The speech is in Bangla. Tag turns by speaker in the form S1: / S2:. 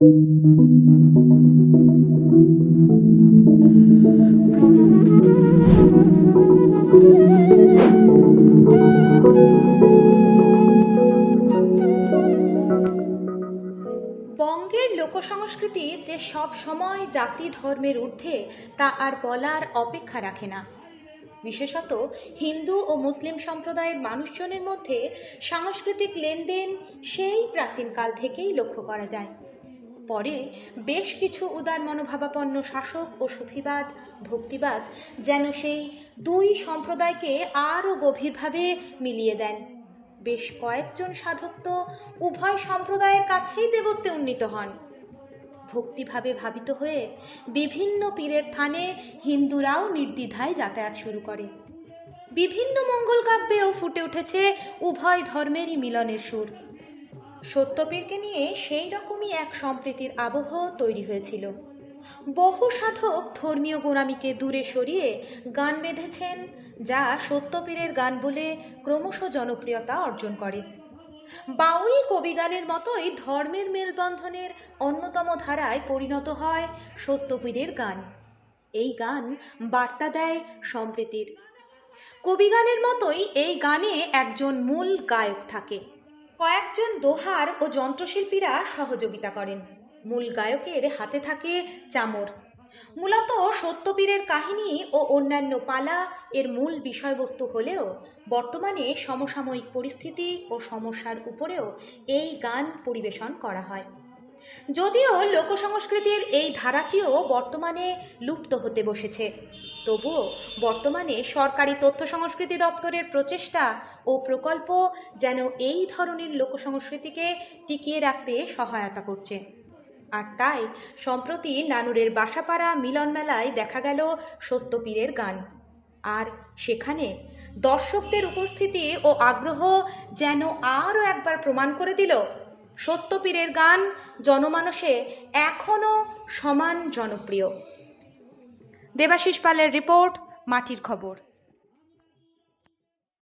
S1: বঙ্গের লোকসংস্কৃতি যে সব সময় জাতি ধর্মের ঊর্ধ্বে, তা আর বলার অপেক্ষা রাখে না। বিশেষত হিন্দু ও মুসলিম সম্প্রদায়ের মানুষজনের মধ্যে সাংস্কৃতিক লেনদেন সেই প্রাচীনকাল থেকেই লক্ষ্য করা যায়। পরে বেশ কিছু উদার মনোভাবাপন্ন শাসক ও সুফিবাদ, ভক্তিবাদ যেন সেই দুই সম্প্রদায়কে আরও গভীরভাবে মিলিয়ে দেন। বেশ কয়েকজন সাধক তো উভয় সম্প্রদায়ের কাছেই দেবত্বে উন্নীত হন। ভক্তিভাবে ভাবিত হয়ে বিভিন্ন পীরের থানে হিন্দুরাও নির্দ্বিধায় যাতায়াত শুরু করে। বিভিন্ন মঙ্গল কাব্যেও ফুটে উঠেছে উভয় ধর্মেরই মিলনের সুর। সত্যপীরকে নিয়ে সেই রকমই এক সম্প্রীতির আবহ তৈরি হয়েছিল। বহু সাধক ধর্মীয় গোড়ামিকে দূরে সরিয়ে গান বেঁধেছেন, যা সত্যপীরের গান বলে ক্রমশ জনপ্রিয়তা অর্জন করে। বাউল কবিগানের মতোই ধর্মের মেলবন্ধনের অন্যতম ধারায় পরিণত হয় সত্যপীরের গান। এই গান বার্তা দেয় সম্প্রীতির। কবিগানের মতোই এই গানে একজন মূল গায়ক থাকে। কয়েকজন দোহার ও যন্ত্রশিল্পীরা সহযোগিতা করেন। মূল গায়কের হাতে থাকে চামর। মূলত সত্যপীরের কাহিনী ও অন্যান্য পালা এর মূল বিষয়বস্তু হলেও বর্তমানে সমসাময়িক পরিস্থিতি ও সমস্যার উপরেও এই গান পরিবেশন করা হয়। যদিও লোকসংস্কৃতির এই ধারাটিও বর্তমানে লুপ্ত হতে বসেছে। তবুও বর্তমানে সরকারি তথ্য সংস্কৃতি দপ্তরের প্রচেষ্টা ও প্রকল্প যেন এই ধরনের লোকসংস্কৃতিকে টিকিয়ে রাখতে সহায়তা করছে। আর তাই, সম্প্রতি নানুরের বাসাপাড়া মিলন মেলায় দেখা গেল সত্যপীরের গান। আর সেখানে দর্শকদের উপস্থিতি ও আগ্রহ যেন আরও একবার প্রমাণ করে দিল, সত্যপীরের গান জনমানসে এখনও সমান জনপ্রিয়। দেবাশিস পালের রিপোর্ট মাটির খবর।